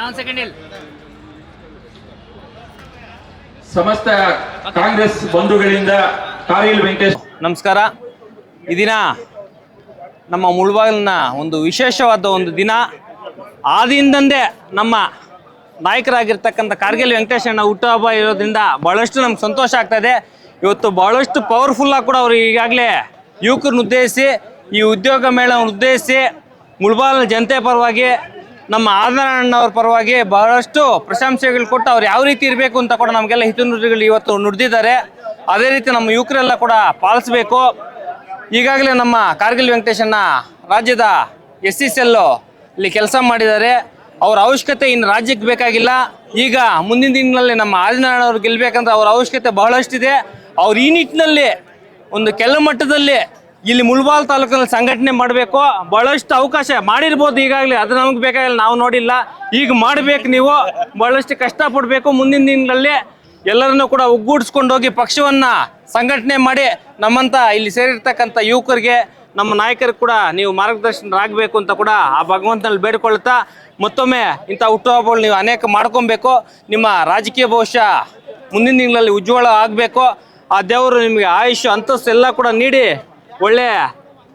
ಒಂದು ಸೆಕೆಂಡ್ ಇಲ್ಲಿ ಸಮಸ್ತ ಕಾಂಗ್ರೆಸ್ ಬಂಧುಗಳಿಂದ ಕಾರಿಲ್ ವೆಂಕಟೇಶ್ ನಮಸ್ಕಾರ. ಈ ದಿನ ನಮ್ಮ ಮುಳ್ಬಾಗಿಲಿನ ಒಂದು ವಿಶೇಷವಾದ ಒಂದು ದಿನ. ಆದಿಯಿಂದಂದೇ ನಮ್ಮ ನಾಯಕರಾಗಿರ್ತಕ್ಕಂಥ ಕಾರ್ಗಿಲ್ ವೆಂಕಟೇಶಣ್ಣ ಹುಟ್ಟುಹಬ್ಬ ಇರೋದ್ರಿಂದ ಬಹಳಷ್ಟು ನಮ್ಗೆ ಸಂತೋಷ ಆಗ್ತದೆ ಇವತ್ತು ಭಾಳಷ್ಟು ಪವರ್ಫುಲ್ಲಾಗಿ ಕೂಡ ಅವರು ಈಗಾಗಲೇ ಯುವಕರನ್ನ ಉದ್ದೇಶಿಸಿ, ಈ ಉದ್ಯೋಗ ಮೇಳವನ್ನು ಉದ್ದೇಶಿಸಿ, ಮುಳ್ಬಾಲ್ ಜನತೆ ಪರವಾಗಿ, ನಮ್ಮ ಆದರಣಣ್ಣವ್ರ ಪರವಾಗಿ ಬಹಳಷ್ಟು ಪ್ರಶಂಸೆಗಳು ಕೊಟ್ಟು ಅವ್ರು ಯಾವ ರೀತಿ ಇರಬೇಕು ಅಂತ ಕೂಡ ನಮಗೆಲ್ಲ ಹಿತನುಡಿಗಳು ಇವತ್ತು ನುಡಿದಿದ್ದಾರೆ. ಅದೇ ರೀತಿ ನಮ್ಮ ಯುವಕರೆಲ್ಲ ಕೂಡ ಪಾಲಿಸಬೇಕು. ಈಗಾಗಲೇ ನಮ್ಮ ಕಾರ್ಗಿಲ್ ವೆಂಕಟೇಶಣ್ಣ ರಾಜ್ಯದ ಎಸ್ ಸಿ ಸೆಲ್ಲು ಇಲ್ಲಿ ಕೆಲಸ ಮಾಡಿದ್ದಾರೆ. ಅವ್ರ ಅವಶ್ಯಕತೆ ಇನ್ನು ರಾಜ್ಯಕ್ಕೆ ಬೇಕಾಗಿಲ್ಲ. ಈಗ ಮುಂದಿನ ದಿನಗಳಲ್ಲಿ ನಮ್ಮ ಆದಿನಾರಾಯಣವ್ರು ಗೆಲ್ಲಬೇಕಂದ್ರೆ ಅವ್ರ ಅವಶ್ಯಕತೆ ಬಹಳಷ್ಟಿದೆ. ಅವ್ರು ಈ ನಿಟ್ಟಿನಲ್ಲಿ ಒಂದು ಕೆಲ ಮಟ್ಟದಲ್ಲಿ ಇಲ್ಲಿ ಮುಳ್ಬಾಲ್ ತಾಲೂಕಿನಲ್ಲಿ ಸಂಘಟನೆ ಮಾಡಬೇಕು. ಬಹಳಷ್ಟು ಅವಕಾಶ ಮಾಡಿರ್ಬೋದು ಈಗಾಗಲೇ, ಅದು ನಮಗೆ ಬೇಕಾಗಿಲ್ಲ, ನಾವು ನೋಡಿಲ್ಲ. ಈಗ ಮಾಡಬೇಕು ನೀವು, ಬಹಳಷ್ಟು ಕಷ್ಟಪಡಬೇಕು. ಮುಂದಿನ ದಿನಗಳಲ್ಲಿ ಎಲ್ಲರನ್ನೂ ಕೂಡ ಒಗ್ಗೂಡಿಸ್ಕೊಂಡೋಗಿ ಪಕ್ಷವನ್ನ ಸಂಘಟನೆ ಮಾಡಿ ನಮ್ಮಂಥ ಇಲ್ಲಿ ಸೇರಿರ್ತಕ್ಕಂಥ ಯುವಕರಿಗೆ ನಮ್ಮ ನಾಯಕರು ಕೂಡ ನೀವು ಮಾರ್ಗದರ್ಶನರಾಗಬೇಕು ಅಂತ ಕೂಡ ಆ ಭಗವಂತನಲ್ಲಿ ಬೇಡ್ಕೊಳ್ತಾ ಮತ್ತೊಮ್ಮೆ ಇಂಥ ಹುಟ್ಟುಹಬ್ಬಗಳು ನೀವು ಅನೇಕ ಮಾಡ್ಕೊಬೇಕು ನಿಮ್ಮ ರಾಜಕೀಯ ಭವಿಷ್ಯ ಮುಂದಿನ ದಿನಗಳಲ್ಲಿ ಉಜ್ವಲ ಆಗಬೇಕು ಆ ದೇವರು ನಿಮಗೆ ಆಯುಷ್ ಅಂತಸ್ತು ಎಲ್ಲ ಕೂಡ ನೀಡಿ ಒಳ್ಳೆ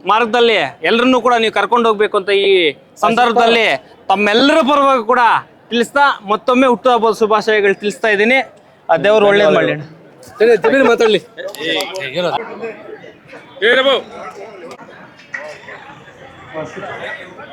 ಮಾರ್ಗದಲ್ಲಿ ಎಲ್ಲರನ್ನೂ ಕೂಡ ನೀವು ಕರ್ಕೊಂಡು ಹೋಗ್ಬೇಕು ಅಂತ ಈ ಸಂದರ್ಭದಲ್ಲಿ ತಮ್ಮೆಲ್ಲರ ಪರವಾಗಿ ಕೂಡ ತಿಳಿಸ್ತಾ ಮತ್ತೊಮ್ಮೆ ಹುಟ್ಟುಹಬ್ಬದ ಶುಭಾಶಯಗಳು ತಿಳಿಸ್ತಾ ಇದ್ದೀನಿ ಆ ದೇವರು ಒಳ್ಳೇದು ಮಾಡಿ ಮಾತಾಡ್ಲಿ Obrigado.